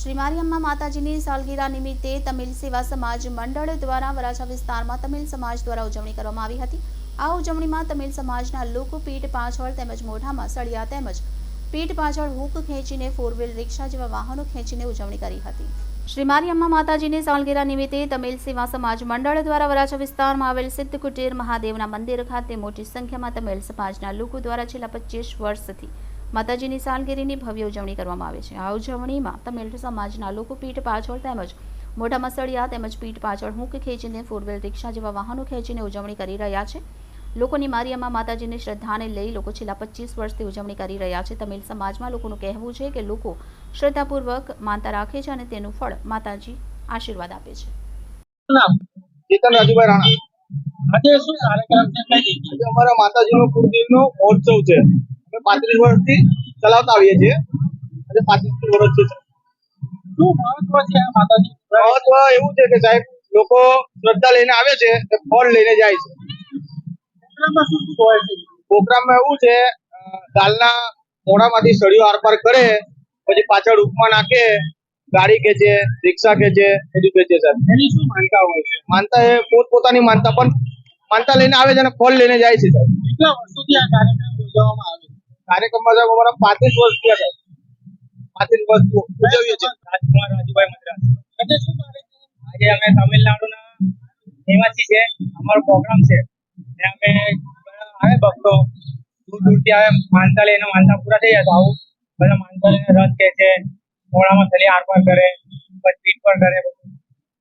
શ્રી મારિયમ્મા માતાજીની સાલગીરા નિમિત્તે તમિલ સેવા સમાજ મંડળ દ્વારા વરાછા વિસ્તારમાં તમિલ સમાજ દ્વારા ઉજવણી કરવામાં આવી હતી. આ ઉજવણીમાં તમિલ સમાજના લોકો પીઠ પાછળ તેમજ મોઢામાં સળિયા તેમજ પીઠ પાછળ હુક ખેંચીને ફોર વ્હીલ રિક્ષા જેવા વાહનો ખેંચીને ઉજવણી કરી હતી. શ્રી મારિયમ્મા માતાજીની સાલગીરા નિમિત્તે તમિલ સેવા સમાજ મંડળ દ્વારા વરાછા વિસ્તારમાં આવેલ સિદ્ધ કુટીર મહાદેવના મંદિર ખાતે મોટી સંખ્યામાં તમિલ સમાજના લોકો દ્વારા છેલ્લા પચીસ વર્ષથી માતાજીની સાલગીરીની ભવ્ય ઉજવણી કરવામાં આવે છે. આ ઉજવણીમાં તમિલ સમાજના લોકો પીઠ પાછળ તેમજ મોઢામાં મસળિયા તેમજ પીઠ પાછળ હુંક ખેંચીને ફોર વ્હીલ રિક્ષા જેવા વાહનો ખેંચીને ઉજવણી કરી રહ્યા છે. લોકોની મારિયામાં માતાજીની શ્રદ્ધાને લઈ લોકો છેલ્લા પચીસ વર્ષથી ઉજવણી કરી રહ્યા છે. તમિલ સમાજમાં લોકોનું કહેવું છે કે લોકો શ્રદ્ધાપૂર્વક માનતા રાખે છે અને તેનું ફળ માતાજી આશીર્વાદ આપે છે. ચેતન રાજુભાઈ રાણા. આજે શું કાર્યક્રમ છે? કઈ જગ્યાએ? આજે અમારા માતાજીનો કુળદેવનો મહોત્સવ છે. અમે પાંત્રીસ વર્ષથી ચલાવતા આવીએ છીએ. અને પાંત્રીસ વર્ષ છે શું મહત્વ છે આ માતાજી મહત્વ એવું છે કે સાહેબ લોકો શ્રદ્ધા લઈને આવે છે તે ફળ લઈને જાય છે. પ્રોગ્રામમાં એવું છે દાલના મોઢામાંથી સળિયો આરપાર કરે પછી પાછળ ઉપમા નાખે ગાડી કે છે રિક્ષા કે છે બધું છે. સાહેબ એની શું માનતા હોય છે? માનતા એ પોતપોતાની માનતા પણ માનતા લઈને આવે છે અને ફળ લઈને જાય છે સાહેબ. કેટલા વર્ષોથી આ કાર્યક્રમ યોજવામાં આવે છે? કાર્યક્રમમાં સાહેબ અમારા પાંત્રીસ વર્ષ થયા પાંત્રીસ વર્ષ ઉજવીએ છીએ. આજે અમે તમિલનાડુના નિવાસી છે. અમારો પ્રોગ્રામ છે. અમે આવે ભક્તો. દૂર દૂરથી આવે માનતા લઈને માનતા પૂરા થઈ જાય તો આવું. બધા માનતા લઈને રથ કે છે, મોડામાં થલી આરપાર કરે, પછી પીઠ પર કરે, બધું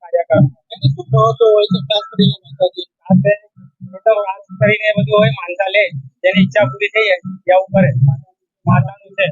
કાર્યક્રમ એની કરીને બધું હોય જેની ઈચ્છા પૂરી થઈ એ આવું કરે માતાનું છે.